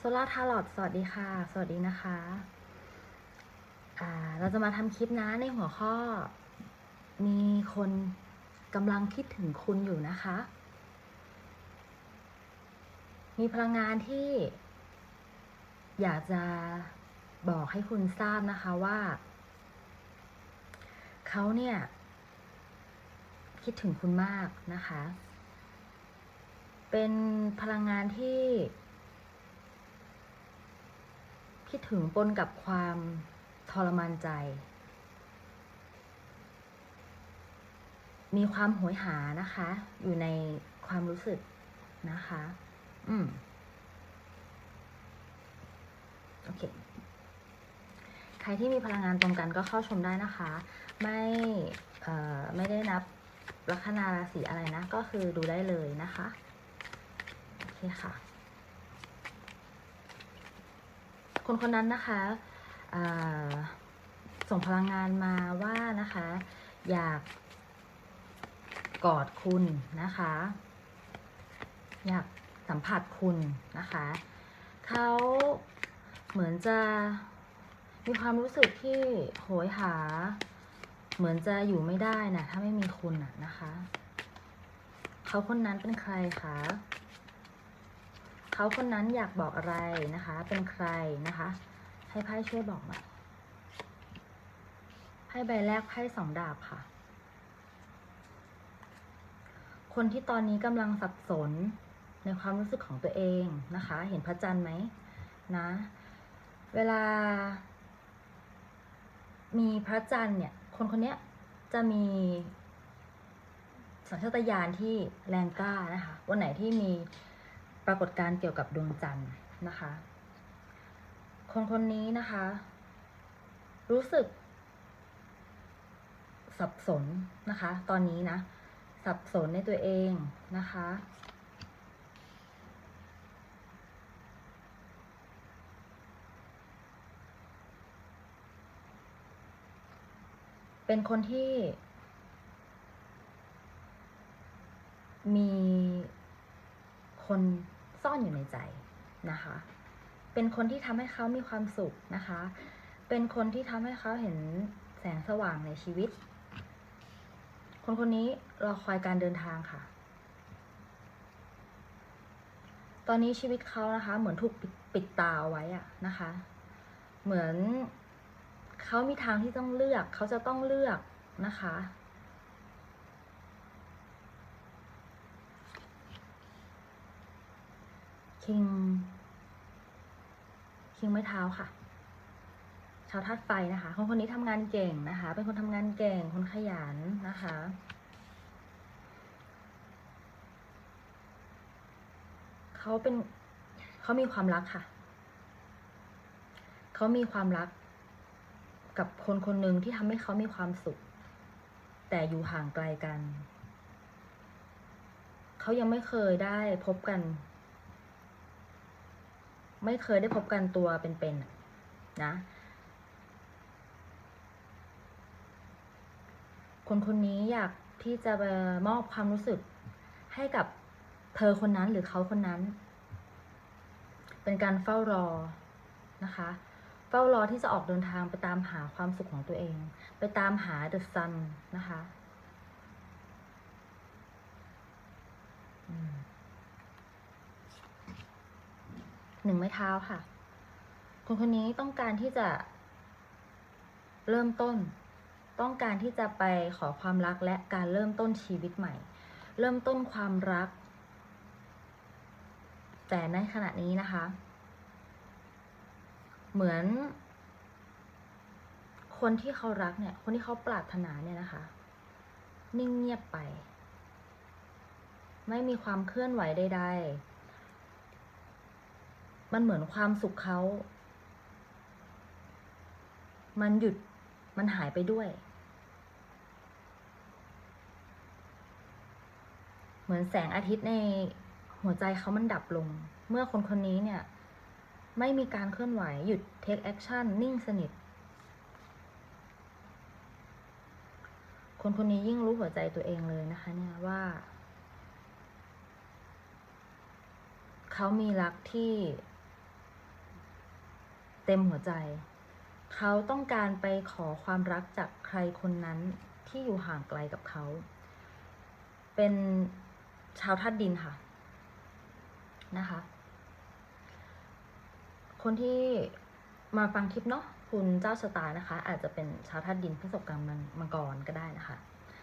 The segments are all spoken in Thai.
โซล่าทาร์ลอตสวัสดีค่ะ สวัสดีนะคะเราจะมาทำคลิปนะในหัวข้อ มีคนกำลังคิดถึงคุณอยู่นะคะ มีพลังงานที่ อยากจะบอกให้คุณทราบนะคะว่า เขาเนี่ย คิดถึงคุณมากนะคะ เป็นพลังงานที่ คิดถึงปนกับความทรมานใจ มีความโหยหานะคะ อยู่ในความรู้สึกนะคะ อืม โอเค ใครที่มีพลังงานตรงกันก็เข้าชมได้นะคะ ไม่ เอ่อ ไม่ได้นับลัคนาราศีอะไรนะ ก็คือดูได้เลยนะคะ โอเคค่ะ คนคนนั้นนะคะส่งพลังงานมาว่านะคะ อยากกอดคุณนะคะ อยากสัมผัสคุณนะคะเขาเหมือนจะมีความรู้สึกที่โหยหา เหมือนจะอยู่ไม่ได้นะถ้าไม่มีคุณนะคะ เขาคนนั้นเป็นใครคะ เขาคนนั้นอยากบอกอะไรนะคะ เป็นใครนะคะ ให้ไพ่ช่วยบอกหน่อยไพ่ใบแรกไพ่สองดาบค่ะ คนที่ตอนนี้กำลังสับสนในความรู้สึกของตัวเองนะคะ เห็นพระจันทร์ไหมนะ เวลา มีพระจันทร์เนี่ย คนคนนี้จะมีสัญชาตญาณที่แรงกล้านะคะ วันไหนที่มี ปรากฏการเกี่ยวกับดวงจันทร์นะคะ คนคนนี้นะคะ รู้สึก สับสนนะคะ ตอนนี้นะ สับสนในตัวเองนะคะ เป็นคนที่มีคน ซ่อนอยู่ในใจนะคะ เป็นคนที่ทำให้เขามีความสุขนะคะ เป็นคนที่ทำให้เขาเห็นแสงสว่างในชีวิต คนคนนี้รอคอยการเดินทางค่ะ ตอนนี้ชีวิตเขานะคะ เหมือนถูกปิดปิดตาเอาไว้อะนะคะ เหมือนเขามีทางที่ต้องเลือก เขาจะต้องเลือกนะคะ คิง คิงไม้เท้าค่ะ ชาวธาตุไฟนะคะคนคนนี้ทำงานเก่งนะคะ เป็นคนทำงานเก่ง คนขยันนะคะ เขาเป็นเขามีความรักค่ะ เขามีความรัก กับคนคนหนึ่งที่ทำให้เขามีความสุข แต่อยู่ห่างไกลกัน เขายังไม่เคยได้พบกัน ไม่เคยได้พบกันตัวเป็นๆนะ คนคนนี้อยากที่จะมอบความรู้สึกให้กับเธอคนนั้นหรือเขาคนนั้น เป็นการเฝ้ารอนะคะ เฝ้ารอที่จะออกเดินทางไปตามหาความสุขของตัวเอง ไปตามหา the sun นะคะ หนึ่งไม้เท้าค่ะ คนคนนี้ต้องการที่จะ เริ่มต้น ต้องการที่จะไปขอความรักและการเริ่มต้นชีวิตใหม่ เริ่มต้นความรัก แต่ในขณะนี้นะคะ เหมือน คนที่เขารักเนี่ย คนที่เขาปรารถนาเนี่ยนะคะ นิ่งเงียบไป ไม่มีความเคลื่อนไหวใด ๆ มันเหมือนความสุขเขา มันหยุด มันหายไปด้วย เหมือนแสงอาทิตย์ในหัวใจเขามันดับลง เมื่อคนคนนี้เนี่ย ไม่มีการเคลื่อนไหว หยุด take action นิ่งสนิท คนคนนี้ยิ่งรู้หัวใจตัวเองเลยนะคะ เนี่ยว่าเขามีรักที่ เต็มหัวใจ เขาต้องการไปขอความรักจากใครคนนั้นที่อยู่ห่างไกลกับเขา เป็นชาวธาตุดินค่ะ นะคะ คนที่มาฟังคลิปเนาะคุณเจ้าชะตานะคะ อาจจะเป็นชาวธาตุดินพฤษภกรรมมังกรก็ได้นะคะ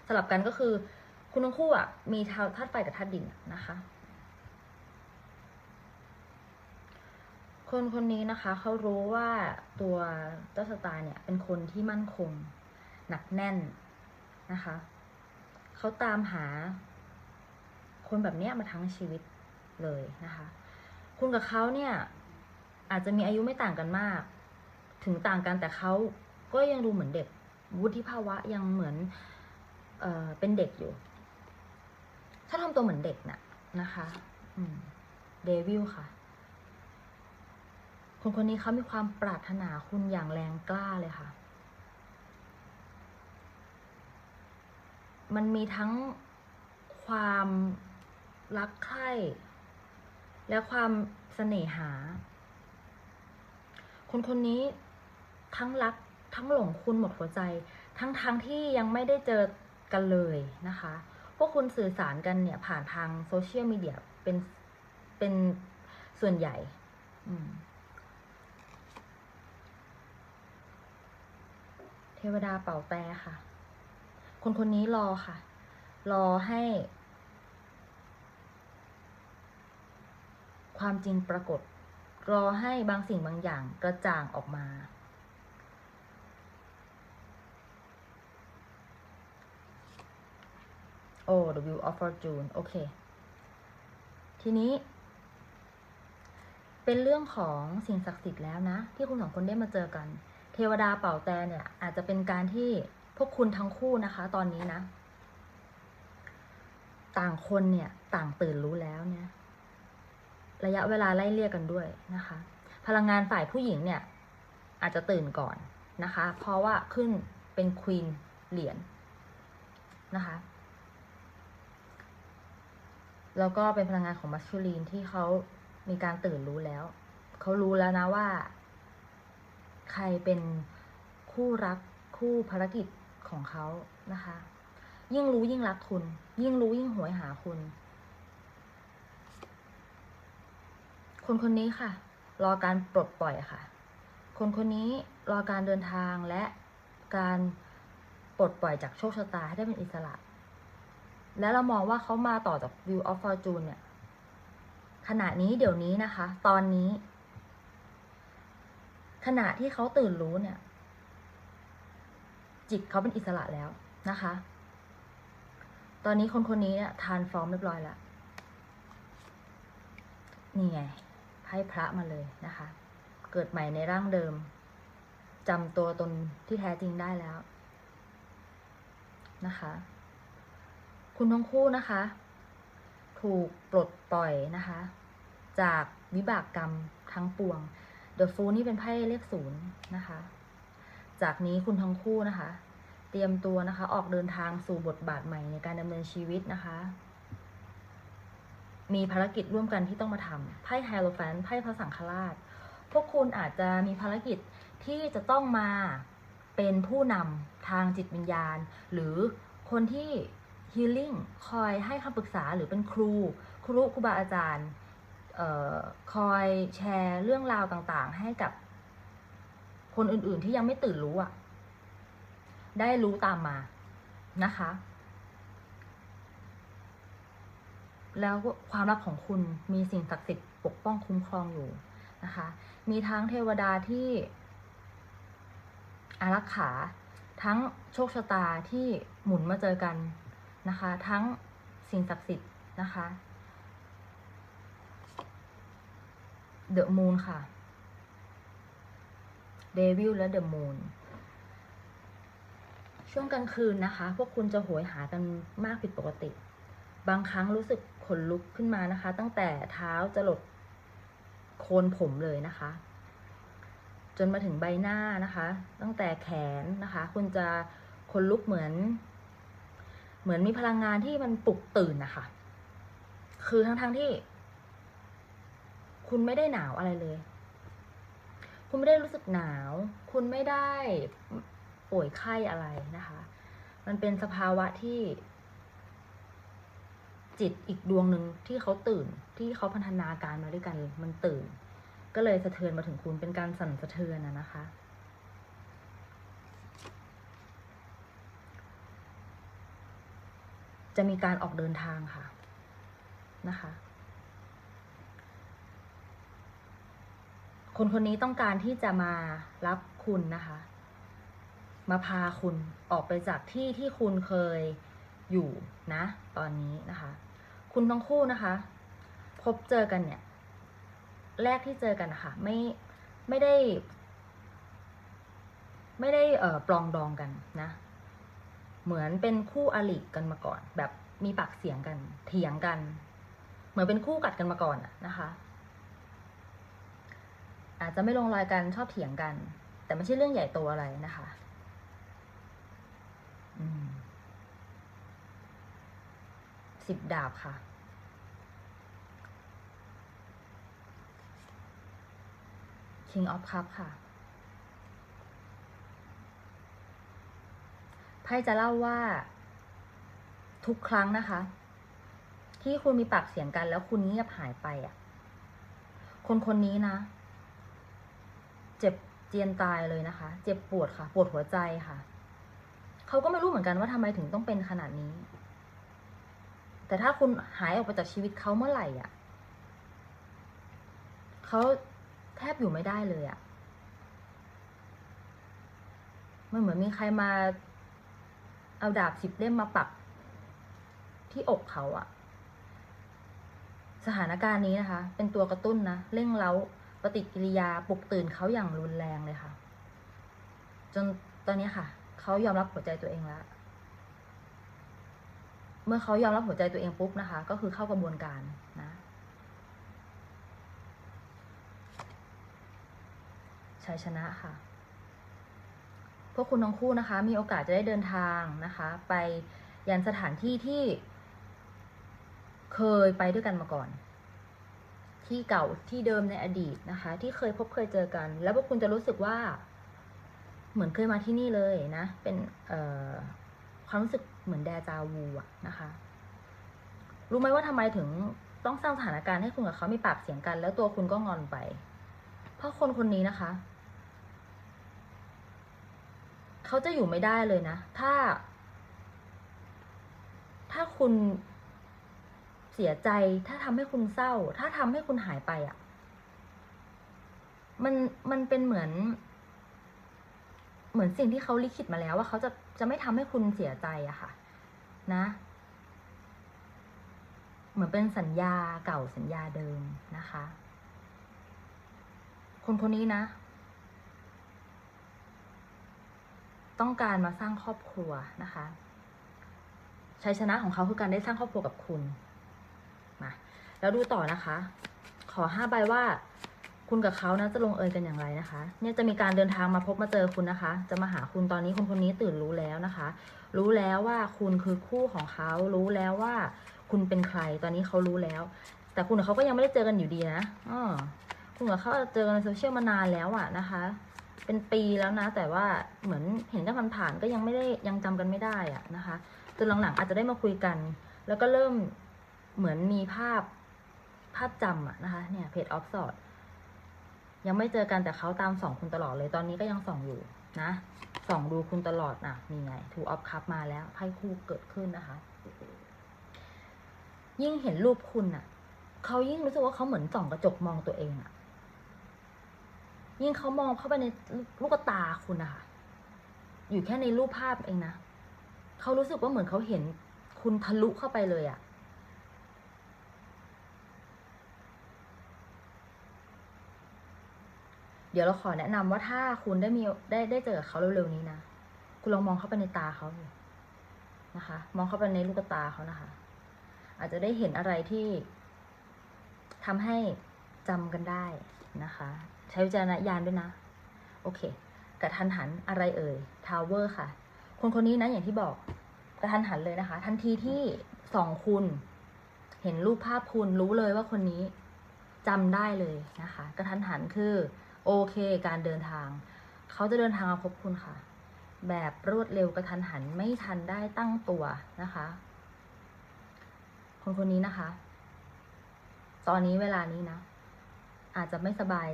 สลับกันก็คือ คุณทั้งคู่อะมีชาวธาตุไฟกับธาตุดินนะคะ คนคนนี้นะคะเขารู้ว่าตัวเจ้าชะตาร์เนี่ยเป็นคนที่มั่นคง หนักแน่นนะคะเขาตามหา คนแบบเนี้ยมาทั้งชีวิตเลยนะคะ คุณกับเขาเนี่ย อาจจะมีอายุไม่ต่างกันมาก ถึงต่างกันแต่เขาก็ยังดูเหมือนเด็ก วุฒิภาวะยังเหมือนเออเป็นเด็กอยู่ ถ้าทำตัวเหมือนเด็กน่ะนะคะเดวิลค่ะ คนคนนี้เขามีความปรารถนาคุณอย่างแรงกล้าเลยค่ะ มันมีทั้งความรักใคร่และความเสน่หา คนคนนี้ทั้งรักทั้งหลงคุณหมดหัวใจ ทั้งทั้งที่ยังไม่ได้เจอกันเลยนะคะ พวกคุณสื่อสารกันเนี่ยผ่านทางโซเชียลมีเดียเป็นเป็นส่วนใหญ่ อืม เท วดาเป่าแต่ค่ะ คนคนนี้รอค่ะ รอให้ ความจริงปรากฏ รอให้บางสิ่งบางอย่างกระจ่างออกมา โอ้ The Wheel of Fortune โอเค ทีนี้เป็นเรื่องของสิ่งศักดิ์สิทธิ์แล้วนะ ที่คุณสองคนได้มาเจอกัน เทวดาเป่าแต่เนี่ย อาจจะเป็นการที่พวกคุณทั้งคู่นะคะ ตอนนี้นะ ต่างคนเนี่ย ต่างตื่นรู้แล้วเนี่ย ระยะเวลาไล่เลี่ยกันด้วยนะคะ พลังงานฝ่ายผู้หญิงเนี่ย อาจจะตื่นก่อนนะคะ เพราะว่าขึ้นเป็นควีนเหรียญนะคะ แล้วก็เป็นพลังงานของมัสคูลีนที่เขามีการตื่นรู้แล้ว เขารู้แล้วนะว่า ใครเป็นคู่รักคู่ภารกิจของเขานะคะ ยิ่งรู้ยิ่งรักคุณ ยิ่งรู้ยิ่งหวยหาคุณ คนคนนี้ค่ะ รอการปลดปล่อยค่ะ คนคนนี้รอการเดินทางและการปลดปล่อยจากโชคชะตาให้ได้เป็นอิสระ และเรามองว่าเขามาต่อจาก View of Fortune เนี่ยขณะนี้เดี๋ยวนี้นะคะ ตอนนี้ ขณะที่เขาตื่นรู้เนี่ย จิตเขาเป็นอิสระแล้วนะคะ ตอนนี้คนคนนี้เนี่ยทานฟอร์มเรียบร้อยแล้วนี่ไงให้พระมาเลยนะคะ เกิดใหม่ในร่างเดิมจำตัวตนที่แท้จริงได้แล้วนะคะ คุณทั้งคู่นะคะ ถูกปลดปล่อยนะคะ จากวิบากกรรมทั้งปวง The Fool นี่เป็นไพ่เลขศูนย์นะคะ จากนี้คุณทั้งคู่นะคะ เตรียมตัวนะคะ ออกเดินทางสู่บทบาทใหม่ในการดำเนินชีวิตนะคะ มีภารกิจร่วมกันที่ต้องมาทำไพ่ไฮโลแฟนไพ่พระสังฆราช พวกคุณอาจจะมีภารกิจที่จะต้องมาเป็นผู้นำทางจิตวิญญาณ หรือคนที่ฮีลิ่งคอยให้คำปรึกษาหรือเป็นครู ครูครูบาอาจารย์ คอยแชร์เรื่องราวต่างๆ ให้กับคนอื่นๆที่ยังไม่ตื่นรู้อะได้รู้ตามมานะคะ แล้วความรักของคุณมีสิ่งศักดิ์สิทธิ์ปกป้องคุ้มครองอยู่นะคะ มีทั้งเทวดาที่อารักขา ทั้งโชคชะตาที่หมุนมาเจอกันนะคะ ทั้งสิ่งศักดิ์สิทธิ์นะคะ เดอะมูนค่ะเดวิลและเดอะมูนช่วงกลางคืนนะคะ พวกคุณจะโหยหากันมากผิดปกติ บางครั้งรู้สึกขนลุกขึ้นมานะคะ ตั้งแต่เท้าจะหลดโคนผมเลยนะคะ จนมาถึงใบหน้านะคะ ตั้งแต่แขนนะคะ คุณจะขนลุกเหมือน เหมือนมีพลังงานที่มันปลุกตื่นนะคะ คือทั้งๆทที่ คุณไม่ได้หนาวอะไรเลย คุณไม่ได้รู้สึกหนาว คุณไม่ได้ป่วยไข้อะไรนะคะ มันเป็นสภาวะที่ จิตอีกดวงหนึ่งที่เขาตื่น ที่เขาพันธนาการมาด้วยกัน มันตื่น ก็เลยสะเทือนมาถึงคุณเป็นการสั่นสะเทือนนะคะจะมีการออกเดินทางค่ะนะคะ คนคนนี้ต้องการที่จะมารับคุณนะคะ มาพาคุณออกไปจากที่ที่คุณเคยอยู่นะ ตอนนี้นะคะ คุณทั้งคู่นะคะ พบเจอกันเนี่ย แรกที่เจอกันนะคะไม่ไม่ได้ ไม่ได้เอ่อปลองดองกันนะ เหมือนเป็นคู่อริกันมาก่อน แบบมีปากเสียงกัน เถียงกัน เหมือนเป็นคู่กัดกันมาก่อนอะนะคะ อาจจะไม่ลงรอยกันชอบเถียงกัน แต่ไม่ใช่เรื่องใหญ่โตอะไรนะคะสิบดาบค่ะ King of Cup ค่ะ ไพ่จะเล่าว่า ทุกครั้งนะคะ ที่คุณมีปากเสียงกันแล้วคุณเงียบหายไปอะ คนคนนี้นะ เจ็บเจียนตายเลยนะคะ เจ็บปวดค่ะ ปวดหัวใจค่ะ เขาก็ไม่รู้เหมือนกันว่าทำไมถึงต้องเป็นขนาดนี้ แต่ถ้าคุณหายออกไปจากชีวิตเขาเมื่อไหร่อะเขาแทบอยู่ไม่ได้เลยอะมันเหมือนมีใครมาเอาดาบสิบเล่มมาปักที่อกเขาอะสถานการณ์นี้นะคะ เป็นตัวกระตุ้นนะ เร่งเร้า ปฏิกิริยาปลุกตื่นเขาอย่างรุนแรงเลยค่ะ จนตอนนี้ค่ะ เขายอมรับหัวใจตัวเองแล้ว เมื่อเขายอมรับหัวใจตัวเองปุ๊บนะคะ ก็คือเข้ากระบวนการนะ ชัยชนะค่ะ พวกคุณทั้งคู่นะคะ มีโอกาสจะได้เดินทางนะคะ ไปยันสถานที่ที่เคยไปด้วยกันมาก่อน ที่เก่าที่เดิมในอดีตนะคะ ที่เคยพบเคยเจอกัน แล้วพวกคุณจะรู้สึกว่า เหมือนเคยมาที่นี่เลยนะ เป็นเอความรู้สึกเหมือนแดจาวูอะนะคะ รู้ไหมว่าทำไมถึงต้องสร้างสถานการณ์ให้คุณกับเขามีปากเสียงกัน แล้วตัวคุณก็งอนไป เพราะคนคนนี้นะคะ เขาจะอยู่ไม่ได้เลยนะ ถ้า ถ้าคุณ เสียใจ ถ้าทำให้คุณเศร้า ถ้าทำให้คุณหายไปอะ่ะ มันมันเป็นเหมือน เหมือนสิ่งที่เขาลิขิตมาแล้ว ว่าเขาจะจะไม่ทำให้คุณเสียใจอะค่ะ นะ เหมือนเป็นสัญญาเก่าสัญญาเดิมนะคะ คนคนนี้นะ ต้องการมาสร้างครอบครัวนะคะชัยชนะของเขาคือการได้สร้างครอบครัวกับคุณ แล้วดูต่อนะคะ ขอห้าใบว่า คุณกับเขานะจะลงเอยกันอย่างไรนะคะ เนี่ยจะมีการเดินทางมาพบมาเจอคุณนะคะ จะมาหาคุณตอนนี้คนคนนี้ตื่นรู้แล้วนะคะ รู้แล้วว่าคุณคือคู่ของเขา รู้แล้วว่า คุณเป็นใคร ตอนนี้เขารู้แล้ว แต่คุณกับเขาก็ยังไม่ได้เจอกันอยู่ดีนะอ๋อคุณกับเขาเจอกันในโซเชียลมานานแล้วอะนะคะ เป็นปีแล้วนะ แต่ว่าเหมือนเห็นกันผ่านๆก็ยังไม่ได้ยังจำกันไม่ได้อะนะคะจนหลังๆอาจจะได้มาคุยกัน แล้วก็เริ่มเหมือนมีภาพ ภาพจำอะนะคะ เนี่ยเพจออฟสอดยังไม่เจอกันแต่เขาตามส่องคุณตลอดเลยตอนนี้ก็ยังส่องอยู่นะส่องดูคุณตลอดนะนี่ไงทูออฟคัพมาแล้วไพ่คู่เกิดขึ้นนะคะ ยิ่งเห็นรูปคุณอะเขายิ่งรู้สึกว่าเขาเหมือนส่องกระจกมองตัวเองอะยิ่งเขามองเข้าไปในลูกตาคุณนะคะอยู่แค่ในรูปภาพเองนะเขารู้สึกว่าเหมือนเขาเห็นคุณทะลุเข้าไปเลยอะ เดี๋ยวเราขอแนะนำว่าถ้าคุณได้มีได้ได้เจอเขาเร็วๆนี้นะ คุณลองมองเข้าไปในตาเขาดูนะคะ มองเข้าไปในลูกตาเขานะคะ อาจจะได้เห็นอะไรที่ทำให้จำกันได้นะคะ ใช้วิจารณญาณด้วยนะ โอเคกระทันหันอะไรเอ่ยทาวเวอร์ค่ะ คนคนนี้นะอย่างที่บอกกระทันหันเลยนะคะ ทันทีที่สองคุณ เห็นรูปภาพคุณรู้เลยว่าคนนี้จำได้เลยนะคะ กระทันหันคือ โอเคการเดินทาง เขาจะเดินทางมาพบคุณค่ะ แบบรวดเร็วกระทันหันไม่ทันได้ตั้งตัวนะคะ คนคนนี้นะคะ ตอนนี้เวลานี้นะ อาจจะไม่สบาย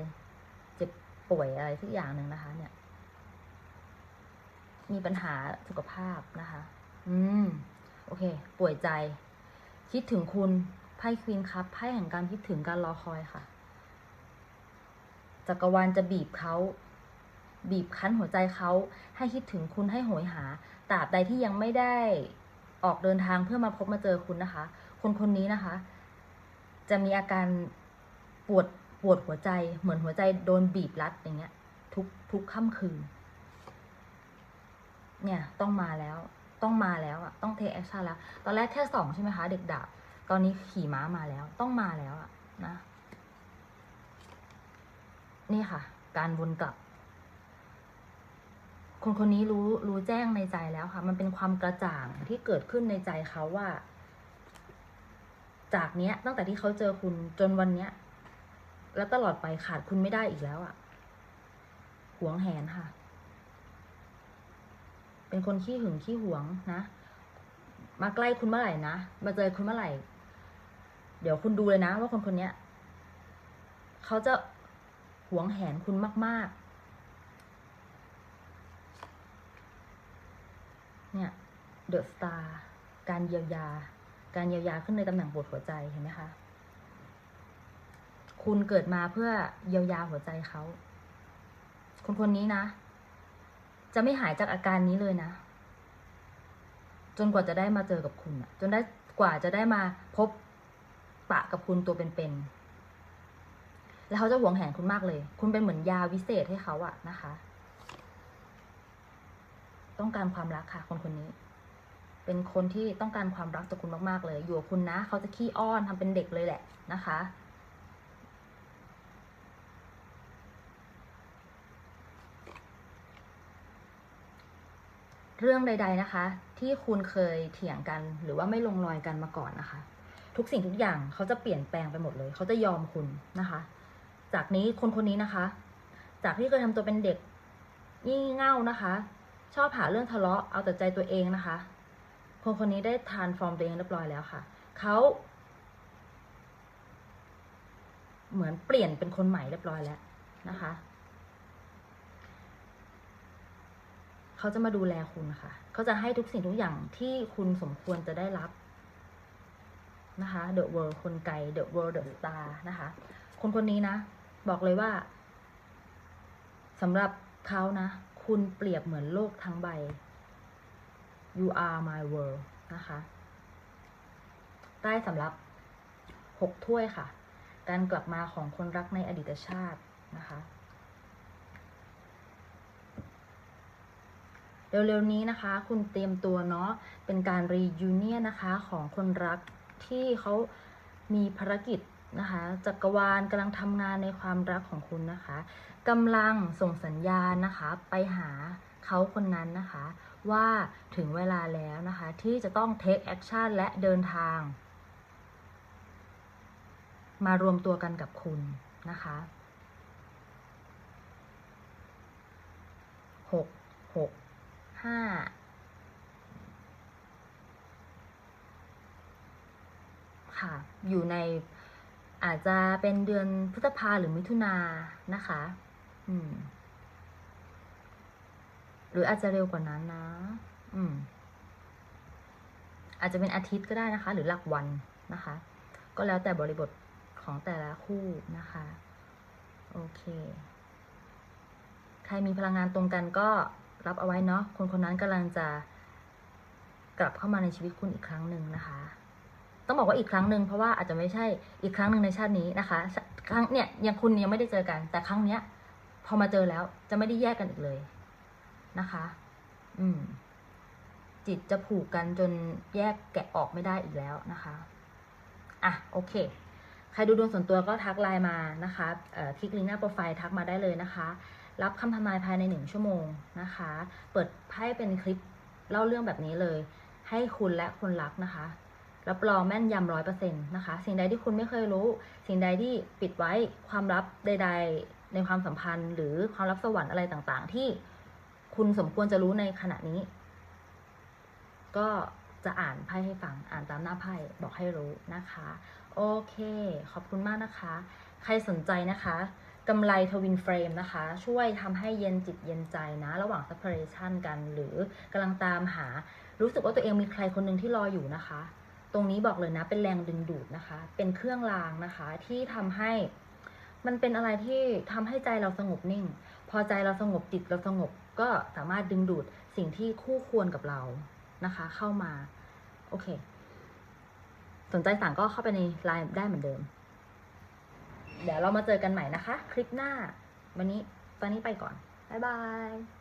เจ็บป่วยอะไรสักอย่างหนึ่งนะคะ เนี่ย มีปัญหาสุขภาพนะคะ อืม โอเค ป่วยใจ คิดถึงคุณไพ่ควีนครับไพ่แห่งการคิดถึงการรอคอยค่ะ จักรวาลจะบีบเขา บีบคั้นหัวใจเขาให้คิดถึงคุณให้โหยหาตราบใดที่ยังไม่ได้ออกเดินทางเพื่อมาพบมาเจอคุณนะคะ คนคนนี้นะคะ จะมีอาการปวดปวดหัวใจ เหมือนหัวใจโดนบีบรัดอย่างเงี้ย ทุกทุกค่ำคืน เนี่ยต้องมาแล้ว ต้องมาแล้วอะต้องเทคแอคชั่นแล้ว ตอนแรกแค่สองใช่ไหมคะ เด็กดาบตอนนี้ขี่ม้ามาแล้ว ต้องมาแล้วอะนะ นี่ค่ะ การวนกลับ คนคนนี้รู้รู้แจ้งในใจแล้วค่ะ มันเป็นความกระจ่างที่เกิดขึ้นในใจเขาว่า จากเนี้ย ตั้งแต่ที่เขาเจอคุณจนวันเนี้ย แล้วตลอดไปขาดคุณไม่ได้อีกแล้วอะ่ะหวงแหนค่ะ เป็นคนขี้หึงขี้หวงนะ มาใกล้คุณเมื่อไหร่นะ มาเจอคุณเมื่อไหร่ เดี๋ยวคุณดูเลยนะ ว่าคนคนนี้เขาจะ หวงแหนคุณมาก ๆ เนี่ยเดอะสตาร์การเยียวยา การเยียวยาขึ้นในตำแหน่งปวดหัวใจเห็นไหมคะ คุณเกิดมาเพื่อเยียวยาหัวใจเขาคนคนนี้นะ จะไม่หายจากอาการนี้เลยนะ จนกว่าจะได้มาเจอกับคุณจนได้กว่าจะได้มาพบปะกับคุณตัวเป็นๆ แล้วเขาจะหวงแหนคุณมากเลย คุณเป็นเหมือนยาวิเศษให้เขาอะนะคะ ต้องการความรักค่ะคนคนนี้ เป็นคนที่ต้องการความรักจากคุณมากๆเลย อยู่กับคุณนะ เขาจะขี้อ้อนทำเป็นเด็กเลยแหละนะคะ เรื่องใด ๆนะคะ ที่คุณเคยเถียงกันหรือว่าไม่ลงรอยกันมาก่อนนะคะทุกสิ่งทุกอย่างเขาจะเปลี่ยนแปลงไปหมดเลย เขาจะยอมคุณนะคะ จากนี้คนคนนี้นะคะ จากที่เคยทำตัวเป็นเด็กงี่เง่านะคะ ชอบหาเรื่องทะเลาะเอาแต่ใจตัวเองนะคะ คนคนนี้ได้ทานฟอร์มตัวเองเรียบร้อยแล้วค่ะเขาเหมือนเปลี่ยนเป็นคนใหม่เรียบร้อยแล้วนะคะเขาจะมาดูแลคุณค่ะเขาจะให้ทุกสิ่งทุกอย่างที่คุณสมควรจะได้รับนะคะ The World คนไกล The World The Star นะคะ คนคนนี้นะ บอกเลยว่าสำหรับเขานะ คุณเปรียบเหมือนโลกทั้งใบ you are my world นะคะ ใต้สำหรับหกถ้วยค่ะ การกลับมาของคนรักในอดีตชาตินะคะเร็วๆนี้นะคะ คุณเตรียมตัวเนาะเป็นการรียูเนียนะคะของคนรักที่เขามีภารกิจ นะคะจักรวาลกำลังทำงานในความรักของคุณนะคะกำลังส่งสัญญาณนะคะ ไปหาเขาคนนั้นนะคะ ว่าถึงเวลาแล้วนะคะ ที่จะต้อง take action และเดินทาง มารวมตัวกันกับคุณนะคะหกหกห้าค่ะ อยู่ใน อาจจะเป็นเดือนพฤษภาหรือมิถุนานะคะ อืม หรืออาจจะเร็วกว่านั้นนะ อืม อาจจะเป็นอาทิตย์ก็ได้นะคะ หรือหลักวันนะคะ ก็แล้วแต่บริบทของแต่ละคู่นะคะ โอเค ใครมีพลังงานตรงกันก็รับเอาไว้เนาะ คนคนนั้นกำลังจะกลับเข้ามาในชีวิตคุณอีกครั้งหนึ่งนะคะ ต้องบอกว่าอีกครั้งหนึ่งเพราะว่าอาจจะไม่ใช่อีกครั้งหนึ่งในชาตินี้นะคะ ครั้งเนี่ยยังคุณยังไม่ได้เจอกัน แต่ครั้งเนี้ย พอมาเจอแล้วจะไม่ได้แยกกันอีกเลยนะคะ อืม จิตจะผูกกันจนแยกแกะออกไม่ได้อีกแล้วนะคะอะโอเค ใครดูดวงส่วนตัวก็ทักไลน์มานะคะเอ่อคลิกลิงก์หน้าโปรไฟล์ทักมาได้เลยนะคะ รับคำทำนายภายในหนึ่งชั่วโมงนะคะ เปิดไพ่เป็นคลิปเล่าเรื่องแบบนี้เลย ให้คุณและคนรักนะคะ รับรองแม่นยำร้อยเปอร์เซ็นต์นะคะ สิ่งใดที่คุณไม่เคยรู้ สิ่งใดที่ปิดไว้ความลับใดในความสัมพันธ์ หรือความลับสวรรค์อะไรต่างๆ ที่คุณสมควรจะรู้ในขณะนี้ ก็จะอ่านไพ่ให้ฟัง อ่านตามหน้าไพ่บอกให้รู้นะคะ โอเค ขอบคุณมากนะคะ ใครสนใจนะคะกำไรทวินเฟรมนะคะ ช่วยทำให้เย็นจิตเย็นใจนะ ระหว่าง separation กัน หรือกำลังตามหา รู้สึกว่าตัวเองมีใครคนหนึ่งที่รออยู่นะคะ ตรงนี้บอกเลยนะ เป็นแรงดึงดูดนะคะ เป็นเครื่องรางนะคะ ที่ทำให้มันเป็นอะไรที่ทำให้ใจเราสงบนิ่ง พอใจเราสงบจิตเราสงบก็สามารถดึงดูดสิ่งที่คู่ควรกับเรานะคะ เข้ามา โอเค สนใจสั่งก็เข้าไปในไลน์ได้เหมือนเดิม เดี๋ยวเรามาเจอกันใหม่นะคะ คลิปหน้า วันนี้ตอนนี้ไปก่อน บ๊ายบาย